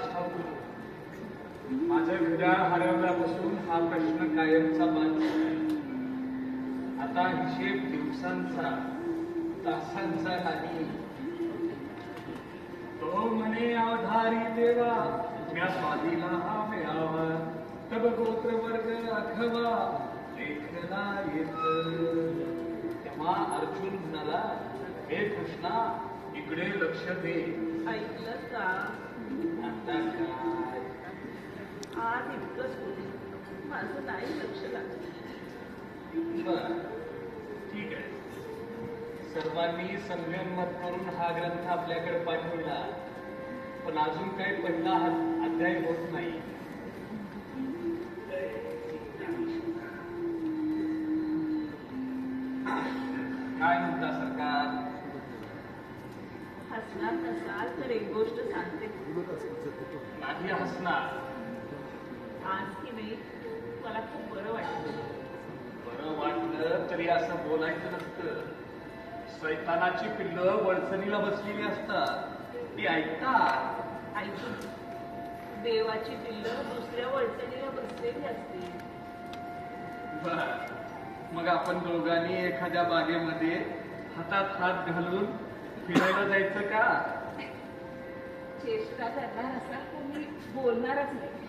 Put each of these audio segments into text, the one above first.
ठाऊक माझं घड्याळ हरवल्यापासून हा प्रश्न कायमचा बाद आता हिशेब दिवसांचा तासांचा नाही. तो म्हणे आधारी देवा म्या स्वाधीला हा मिळावा. तब गोत्र वर्ग अखवा लेखना येत. तेव्हा अर्जुन म्हणाला हे कृष्णा इकडे लक्ष दे. ऐकलं का? आज इतकंच होते माझं नाही लक्ष लागलं बर ठीक आहे सर्वांनी संयम मत करून हा ग्रंथ आपल्याकडे पाठवला. पण अजून काही पहिला हा अध्याय होत नाही काय म्हणता सरकार हसणार नसाल तर एक गोष्ट सांगते नाही हसणार आज की नाही मला खूप बरं वाटलं बरं वाटलं तरी असं बोलायचं नसतं सैतानाची पिल्लं वळसणीला बसलेली असतात. ती ऐकतात. ऐकून. देवाची पिल्लं दुसऱ्या वळसणीला बसलेली असते बर. मग आपण दोघांनी एखाद्या बागेमध्ये हातात हात घालून फिरायला जायचं का? चेष्टा करणार मी बोलणारच नाही.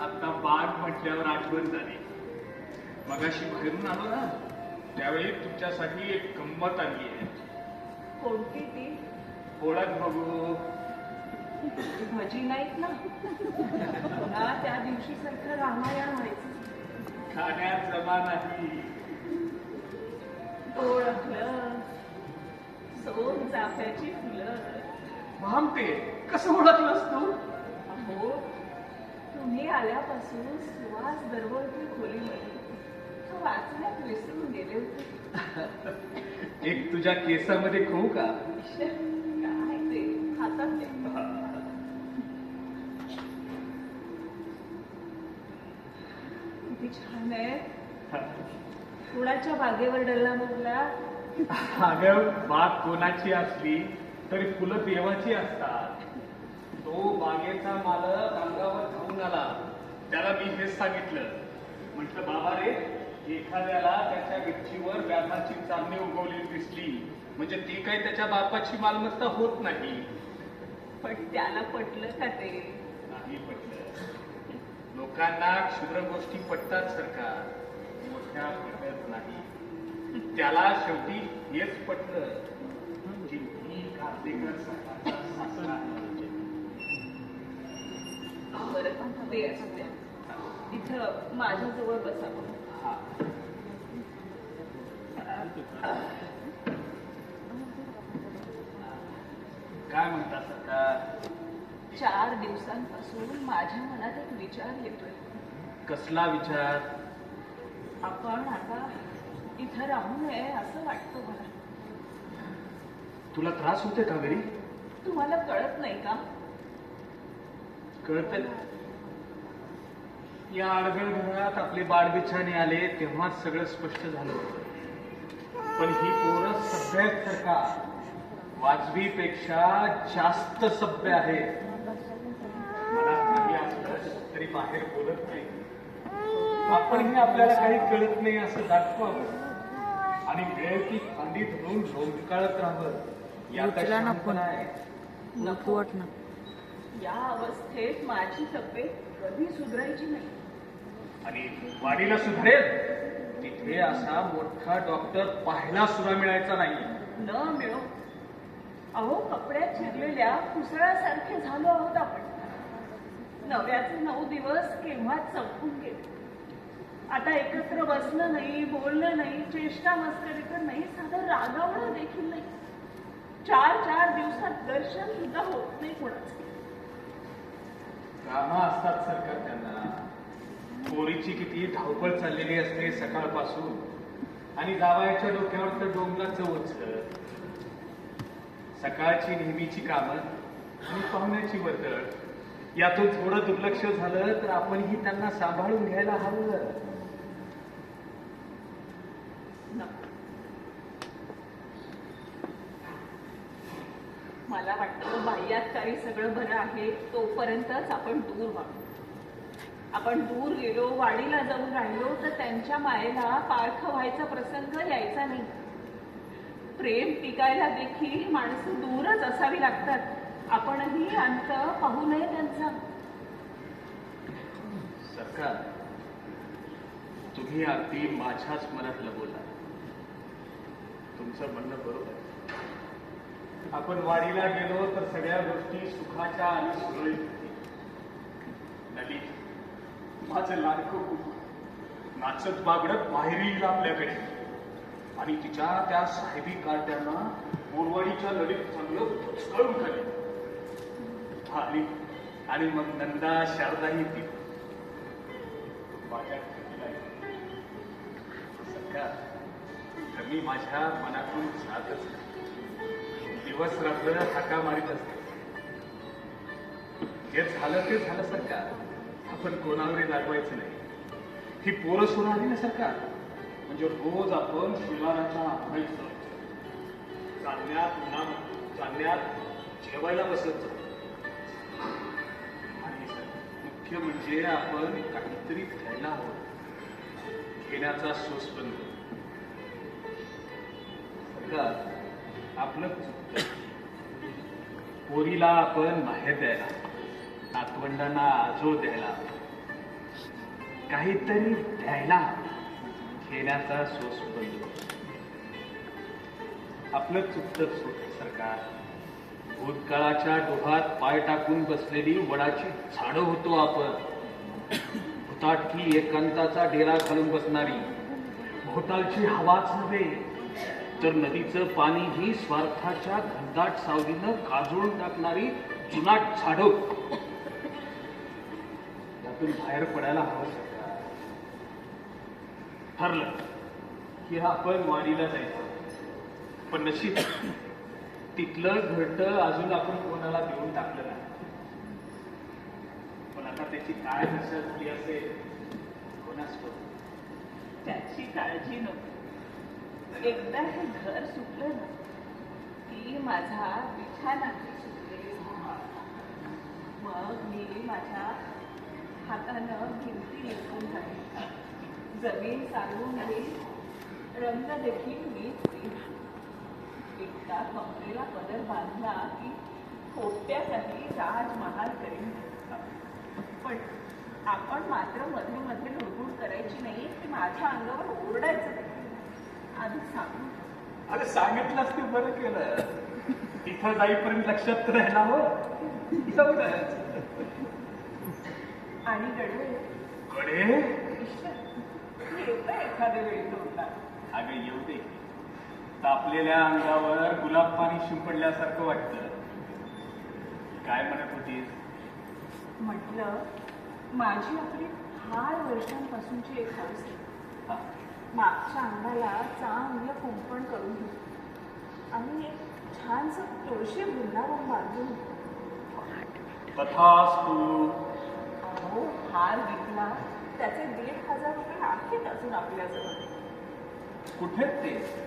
आता बाग म्हटल्यावर आठवण झाली. मगाशी बाहेरून आलो ना त्यावेळी तुमच्यासाठी एक गंमत आली आहे. कोणती ती? ओळख बघू. भजी नाहीत ना? पुन्हा त्या दिवशी सारखं रामायण व्हायचं. खाण्यात जमा नाही ओळखलं सोन चाफ्याची फुलं. भामते कसं ओळखलंस तू? अहो तुम्ही आल्यापासून सुवास दरवळती खोलीमध्ये. तो वाचण्यात विसरून गेले होते एक तुझ्या केसामध्ये खाऊ का? काय ते हातात ते किती छान आहे. कुणाच्या बागेवर डल्ला मारला? अगं बाग कोणाची असली तरी फुलं देवाची असतात. तो बागेचा मालक अंगावर धावून आला. त्याला मी हेच सांगितलं. म्हटलं बाबा रे एखाद्याला त्याच्या गच्चीवर व्याधाची चांदणी उगवली दिसली. म्हणजे ती काही त्याच्या बापाची मालमत्ता होत नाही. पण त्याला पटलं का ते? नाही पटलं. लोकांना क्षुद्र गोष्टी पटतात सरकार. मोठ्या पटत नाही. त्याला शेवटी हेच पटलं. की मी कार्तिकर. बरं इथं माझ्याजवळ बसावं. काय म्हणता सरकार चार दिवसांपासून माझ्या मनात एक विचार येतोय. कसला विचार? आपण आता इथं राहू नये असं वाटतं मला. तुला त्रास होते का घरी? तुम्हाला कळत नाही का? कळत या अडगळ घरात आपले बाळबिछाने आले तेव्हाच सगळं स्पष्ट झालं. पण ही पोरं सभ्य आहेत सरकार वाजवीपेक्षा जास्त सभ्य असलं तरी बाहेर बोलत नाही. आपणही आपल्याला काही कळत नाही असं दाखवावं. आणि वेळ ती फांदी धरून लोंबकाळत राहावं. या उचला ना फोन. आहे नको वाटणं. या अवस्थेत माझी तब्येत कधी सुधारायची नाही. आणि वाडीला सुधारेल. तिथे असा मोठा डॉक्टर पाहायला सुद्धा मिळायचा नाही. न मिळो. अहो कपड्यात चिरलेल्या कुसळासारखे झालो आहोत आपण. नव्याचे नऊ दिवस केव्हाच संपून गेले? आता एकत्र बसणं नाही बोलणं नाही चेष्टा मस्करी तर नाही साधं रागावणं देखील नाही. चार चार दिवसात दर्शन सुद्धा होत नाही कोणाचं. कामं असतात सरकार त्यांना. पोरीची किती धावपळ चाललेली असते सकाळपासून. आणि जावायच्या डोक्यावर तर डोंगराचं ओझ. सकाळची नेहमीची कामं आणि पाहुण्याची वर्दळ. यातून थोडं दुर्लक्ष झालं तर आपणही त्यांना सांभाळून घ्यायला हवं. मला वाटतं बाह्यातकारी सगळं बरं आहे तोपर्यंतच आपण दूर व्हावं आपण दूर गेलो वाडीला जाऊन राहिलो तर त्यांच्या मायेला पारखं व्हायचा प्रसंग यायचा नाही. प्रेम टिकायला देखील माणसं दूरच असावी लागतात. आपणही अंत पाहू नये त्यांचा. सरकार तुम्ही अगदी माझ्याच मनातलं बोलला तुमचं म्हणणं बरोबर. आपण वाडीला गेलो तर सगळ्या गोष्टी सुखाच्या आणि सुरळीत. माझं लाडकं नाचत बागडत बाहेर येईल आपल्याकडे. आणि तिच्या त्या साहेबी कार्ट्यांना मोरवाडीच्या लढीत चांगलं पुचकळून खाली. आणि आणि मग नंदा शारदाही ती माझ्या सरकार तर मी माझ्या मनातून जातच दिवस रात्र हाका मारीत असते. जे झालं ते झालं सरकार आपण कोणावरही रागवायचं नाही. ही पोरं सोडून आली ना सरकार म्हणजे रोज आपण शिवाराच्या आठवायचं चालण्यात उन्हा चालण्यात जेवायला बसत आणि सर, मुख्य म्हणजे आपण काहीतरी घ्यायला हवं. घेण्याचा सोस बंद सरकार आपलं पोरीला आपण बाहेर द्यायला नातवंडांना आजो द्यायला. काहीतरी द्यायला घेण्याचा सोस बंद आपलं चुकतं सरकार. भूतकाळाच्या डोहात पाय टाकून बसलेली वडाची झाडं होतो आपण. भूताटकी एकांताचा डेरा घालून बसणारी. भोवतालची हवाच नव्हे तर नदीचं पाणी ही स्वार्थाच्या घनदाट सावलीनं काजळून टाकणारी जुनाट झाडं. त्यातून बाहेर पडायला हवं ठरलं की आपण वारीला जायचं. पण नशीब तिथलं घरट अजून आपण कोणाला देऊन टाकलं नाही. पण आता त्याची काय दशा झाली असेल कोणास ठाऊक. त्याची काळजी नको. एकदा हे घर सुटलं ना की माझा बिछाना सुटले. मग मी माझ्या हातानं भिंती निघून जाईल जमीन चालवून घेईल रंग देखील मीच देईल एकदा कमरेला पदर बांधला की खोट्यासाठी राजमहाल करीन. पण आपण मात्रमध्ये मध्ये लुडबुड करायची नाही की माझ्या अंगावर ओरडायचं. नाही. आधी सांगू. अरे सांगितलंच ते बरं केलं. तिथं जाईपर्यंत लक्षात राहिला हो. एवढंच. आणि गडवे कडे येतं एखाद्या वेळी तोडला. अगं येऊ दे. तापलेल्या अंगावर गुलाब पाणी शिंपडल्यासारखं वाटतं. काय म्हणत होतीस? म्हटलं माझी आपली फार वर्षांपासूनची एक हौस आहे. मागच्या अंगाला चांगलं कुंपण करून घेऊ आणि एक छानसं तुळशी वृंदावन बांधून. तथास्तु अहो हार विकला. त्याचे दीड हजार रुपये आहेत अजून आपल्याजवळ. कुठे ते?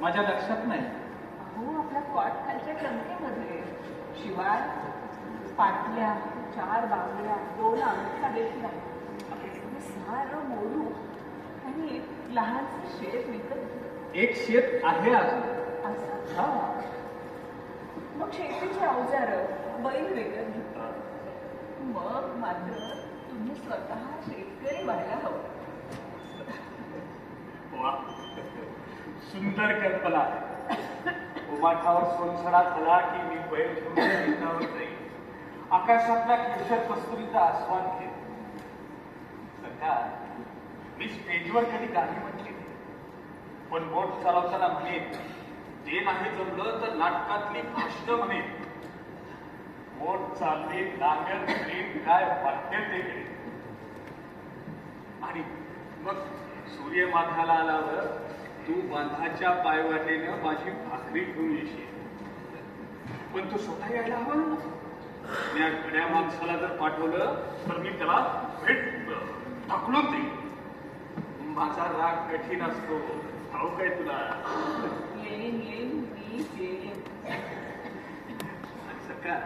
माझ्या लक्षात नाही. अहो आपल्या कॉट खालच्या टंकीमध्ये शिवाय पाटल्या चार बांगड्या दोन अंगठ्या देखील सारं मोडू. आणि एक लहानसं शेत विकत. एक शेत आहे अजून असं? हा. मग शेतीचे अवजार बैल विकत घेऊ. मग मात्र सुंदर कल्पना. उमाठावर सोनसडा झाला की मी बैल घेऊन जाईल आकाशातल्या केशर कस्तुरीचा आस्वाद घेत सध्या मी स्टेजवर कधी गाणी म्हटली पण बोट चालवताना म्हणे ते नाही जमलं तर नाटकातली भाष्ट म्हणे बोट चालली नागत प्रेम काय वाटते ते आणि मग सूर्य माथ्याला आल्यावर तू बांधाच्या पायवाटेनं माझी भाकरी घेऊन येशील. पण तू स्वतः यायला हवं ना. मी या गड्या माणसाला जर पाठवलं तर मी त्याला भेट ढकलून देईन माझा राग कठीण असतो. ठाऊक आहे तुला? येईन येईन मी येईन सरकार